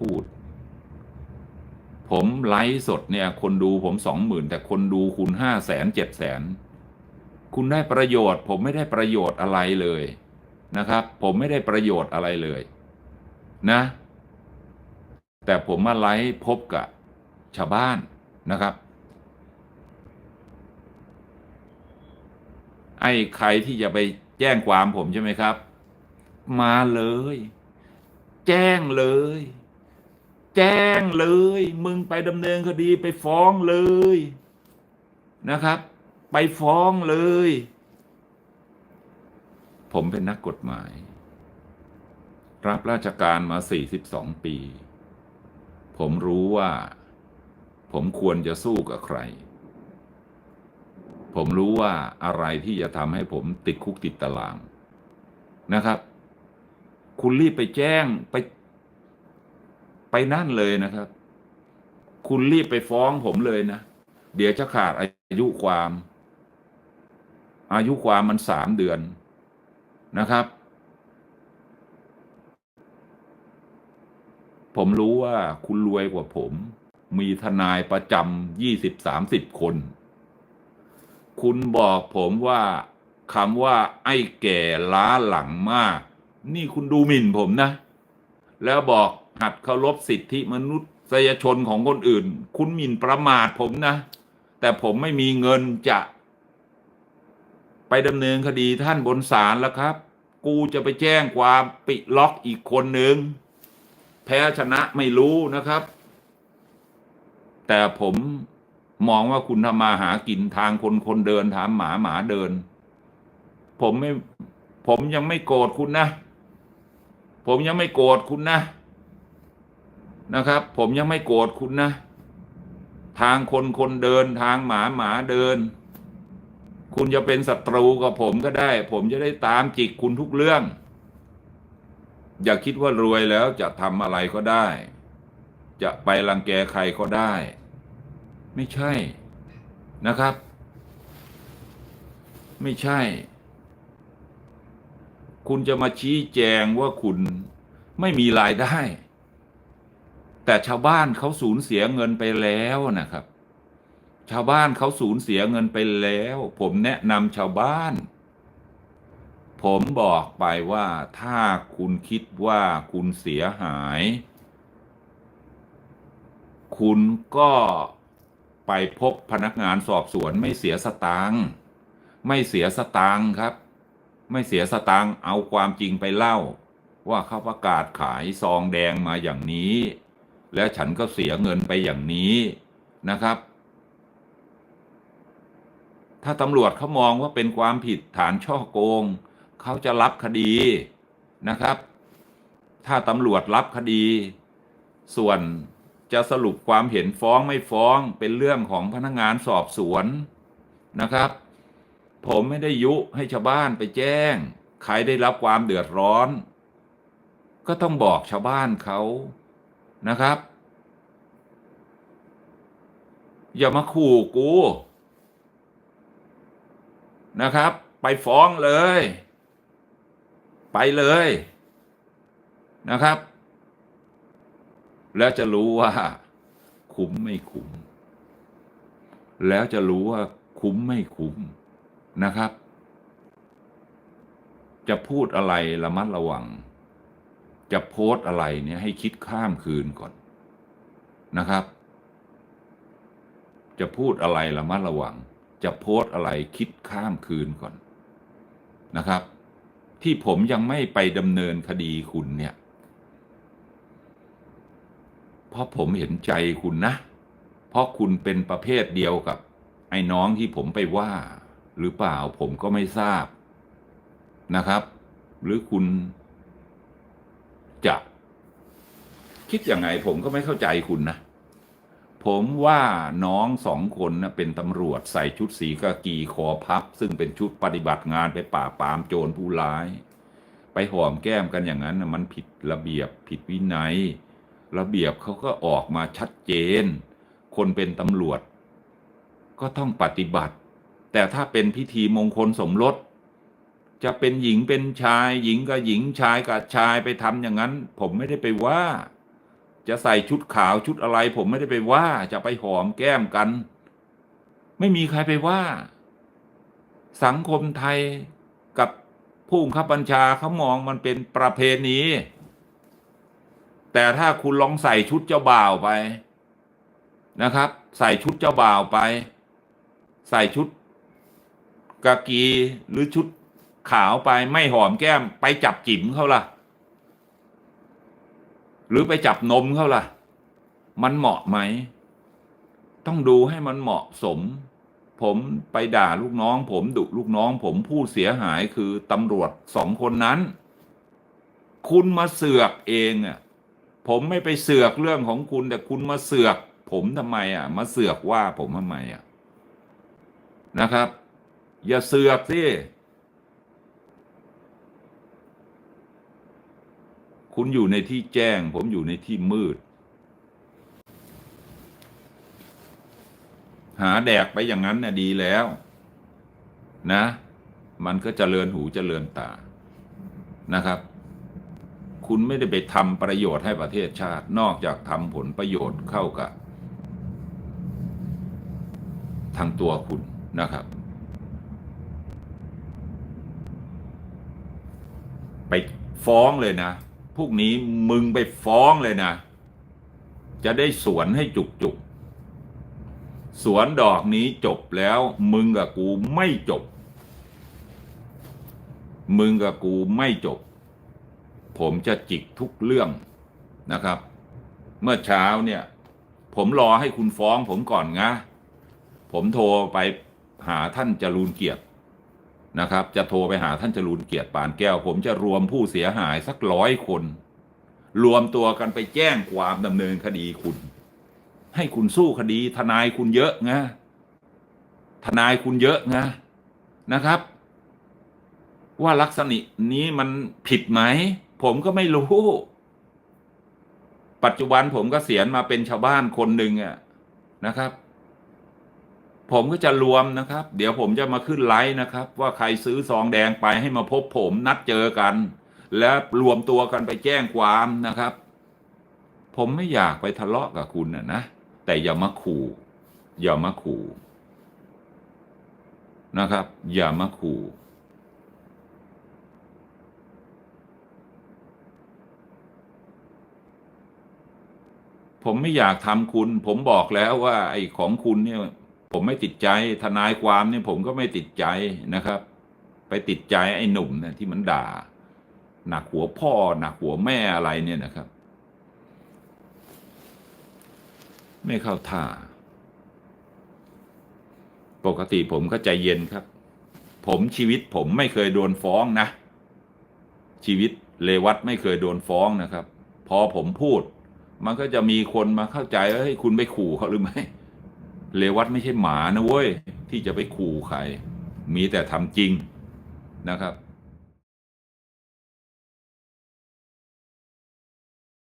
พูด ผมไลฟ์สดเนี่ย คนดูผมสองหมื่นแต่คนดูคุณห้าแสนเจ็ดแสนคุณได้ประโยชน์ ผมไม่ได้ประโยชน์อะไรเลยนะครับ ผมไม่ได้ประโยชน์อะไรเลย นะ แต่ผมมาไลฟ์พบกับชาวบ้านนะครับ ไอ้ใครที่จะไปแจ้งความผมใช่ไหมครับ มาเลย แจ้งเลย แจ้งเลย มึงไปดำเนินคดีไปฟ้องเลยนะครับ ไปฟ้องเลย ผมเป็นนักกฎหมาย รับราชการมา 42 ปี ผมรู้ว่า ผมควรจะสู้กับใคร ผมรู้ว่าอะไรที่จะทำให้ผมติดคุกติดตารางนะครับ คุณรีบไปแจ้งไป ไปนั่นเลยนะครับ คุณรีบไปฟ้องผมเลยนะ เดี๋ยวจะขาดอายุความ อายุความมันสามเดือนนะครับ ผมรู้ว่าคุณรวยกว่าผม มีทนายประจำยี่สิบสามสิบคน คุณบอกผมว่าคำว่า ไอ้แก่ล้าหลังมาก นี่คุณดูหมิ่นผมนะ แล้วบอก หัดเคารพสิทธิมนุษยชนของคนอื่น คุณหมิ่นประมาทผมนะ แต่ผมไม่มีเงินจะ ไปดำเนินคดีท่านบนศาลแล้วครับ กูจะไปแจ้งความปิดล็อกอีกคนหนึ่งแพ้ชนะไม่รู้นะครับ แต่ผมมองว่าคุณทำมาหากินทางคนคนเดินถามหมาหมาเดิน ผมไม่ผมยังไม่โกรธคุณนะ ผมยังไม่โกรธคุณนะ นะครับ ผมยังไม่โกรธคุณนะ ทางคนคนเดินทางหมาหมาเดิน คุณจะเป็นศัตรูกับผมก็ได้ ผมจะได้ตามจิกคุณทุกเรื่อง อย่าคิดว่ารวยแล้วจะทำอะไรก็ได้ จะไปรังแกใครก็ได้ ไม่ใช่นะครับ ไม่ใช่ คุณจะมาชี้แจงว่าคุณไม่มีรายได้ แต่ชาวบ้านเขาสูญเสียเงินไปแล้วนะครับ ชาวบ้านเขาสูญเสียเงินไปแล้ว ผมแนะนำชาวบ้าน ผมบอกไปว่าถ้าคุณคิดว่าคุณเสียหาย คุณก็ไปพบพนักงานสอบสวนไม่เสียสตางค์ไม่เสียสตางค์ครับ ไม่เสียสตางค์เอาความจริงไปเล่า ว่าเขาประกาศขายซองแดงมาอย่างนี้ และฉันก็เสียเงินไปอย่างนี้นะครับ ถ้าตำรวจเขามองว่าเป็นความผิดฐานช่อโกง เขาจะรับคดีนะครับ ถ้าตำรวจรับคดี ส่วนจะสรุปความเห็นฟ้องไม่ฟ้องเป็นเรื่องของพนักงานสอบสวนนะครับ ผมไม่ได้ยุให้ชาวบ้านไปแจ้ง ใครได้รับความเดือดร้อน ก็ต้องบอกชาวบ้านเขา นะครับ อย่ามาขู่กู นะครับ ไปฟ้องเลย ไปเลยนะครับ แล้วจะรู้ว่า คุ้มไม่คุ้ม แล้วจะรู้ว่าคุ้มไม่คุ้มนะครับ จะพูดอะไรระมัดระวัง จะโพสต์อะไรเนี่ยให้คิดข้ามคืนก่อนนะครับ จะพูดอะไรระมัดระวัง จะโพสต์อะไรคิดข้ามคืนก่อนนะครับ ที่ผมยังไม่ไปดำเนินคดีคุณเนี่ย เพราะผมเห็นใจคุณนะ เพราะคุณเป็นประเภทเดียวกับ ไอ้น้องที่ผมไปว่า หรือเปล่าผมก็ไม่ทราบนะครับ หรือคุณ จะ คิดยังไงผมก็ไม่เข้าใจคุณนะ ผมว่าน้องสองคนนะเป็นตำรวจใส่ชุดสีกากีคอพับ ซึ่งเป็นชุดปฏิบัติงานไปป่าปามโจรผู้ร้าย ไปหอมแก้มกันอย่างนั้นนะมันผิดระเบียบผิดวินัย ระเบียบเขาก็ออกมาชัดเจน คนเป็นตำรวจ ก็ต้องปฏิบัติ แต่ถ้าเป็นพิธีมงคลสมรส จะเป็นหญิงเป็นชาย หญิงกับหญิงชายกับชายไปทำอย่างนั้น ผมไม่ได้ไปว่า จะใส่ชุดขาวชุดอะไร ผมไม่ได้ไปว่าจะไปหอมแก้มกัน ไม่มีใครไปว่า สังคมไทยกับผู้บังคับบัญชาเขามองมันเป็นประเพณี แต่ถ้าคุณลองใส่ชุดเจ้าบ่าวไปนะครับ ใส่ชุดเจ้าบ่าวไป ใส่ชุดกากีหรือชุด ขาวไปไม่หอมแก้ม ไปจับจิ๋มเขาล่ะ หรือไปจับนมเขาล่ะ มันเหมาะไหม ต้องดูให้มันเหมาะสม ผมไปด่าลูกน้อง ผมดุลูกน้อง ผมผู้เสียหายคือตำรวจสองคนนั้น คุณมาเสือกเองอะผมไม่ไปเสือกเรื่องของคุณ แต่คุณมาเสือก ผมทำไมอะ มาเสือกว่าผมทำไมอะนะครับ อย่าเสือกสิ คุณอยู่ในที่แจ้ง ผมอยู่ในที่มืด หาแดกไปอย่างนั้นน่ะดีแล้ว นะ มันก็เจริญหูเจริญตานะครับ คุณไม่ได้ไปทำประโยชน์ให้ประเทศชาติ นอกจากทำผลประโยชน์เข้ากับ ทางตัวคุณนะครับไปฟ้องเลยนะ พวกนี้มึงไปฟ้องเลยนะ จะได้สวนให้จุกจุกสวนดอกนี้จบแล้วมึงกับกูไม่จบ มึงกับกูไม่จบ ผมจะจิกทุกเรื่องนะครับ เมื่อเช้าเนี่ย ผมรอให้คุณฟ้องผมก่อนนะผมโทรไปหาท่านจรูนเกียรติ นะครับ จะโทรไปหาท่านจรูนเกียรติปานแก้ว ผมจะรวมผู้เสียหายสักร้อยคน รวมตัวกันไปแจ้งความดำเนินคดีคุณ ให้คุณสู้คดีทนายคุณเยอะนะทนายคุณเยอะนะนะครับ ว่าลักษณะนี้มันผิดไหม ผมก็ไม่รู้ ปัจจุบันผมก็เสียณมาเป็นชาวบ้านคนหนึ่งอะนะครับ ผมก็จะรวมนะครับ เดี๋ยวผมจะมาขึ้นไลฟ์นะครับ ว่าใครซื้อซองแดงไปให้มาพบผมนัดเจอกัน และรวมตัวกันไปแจ้งความนะครับ ผมไม่อยากไปทะเลาะกับคุณนะนะแต่อย่ามาขู่อย่ามาขู่นะครับ อย่ามาขู่ผมไม่อยากทำคุณ ผมบอกแล้วว่า ไอ้ของคุณเนี่ย ผมไม่ติดใจทนายความเนี่ยผมก็ไม่ติดใจนะครับ ไปติดใจไอ้หนุ่มเนี่ยที่มันด่า หนักหัวพ่อ หนักหัวแม่อะไรเนี่ยนะครับ ไม่เข้าท่า ปกติผมก็ใจเย็นครับ ผมชีวิตผมไม่เคยโดนฟ้องนะ ชีวิตเลวัตไม่เคยโดนฟ้องนะครับ พอผมพูด มันก็จะมีคนมาเข้าใจว่าเอ้ยคุณไปขู่เขาหรือไม่ เลวัตไม่ใช่หมานะเว้ย ที่จะไปขู่ใคร มีแต่ทำจริงนะครับ